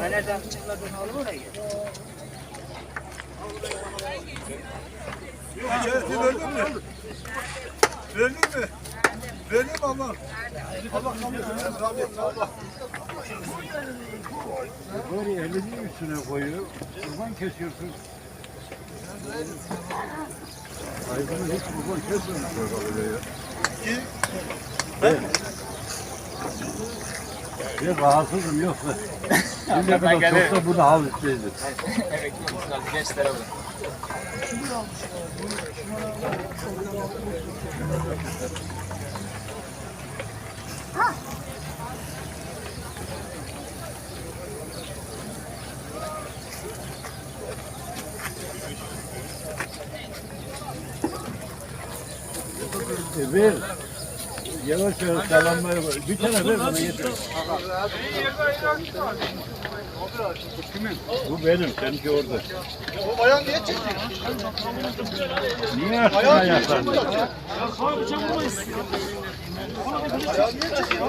Ben nereden çıkardın halı oraya? İçerisi mi? Verdin mi? Verdin mi Allah? Allah kabul etsin. Etsin Allah. Böyle elini üstüne koyuyor. Kurban kesiyorsun. Hayvanı hiç kurban kesmemişler. Ki Ben rahatsızım yoksa. Şimdi kadar çok da bu da hal isteydi. Evet, gençlere bak. E ver. Yavaş yavaş selamlar var. Bir tane ver bana yeter. Bu benim, seninki orada. o bayan niye çekti? Niye açtın ayaklarını? Bayan niye çekiyor?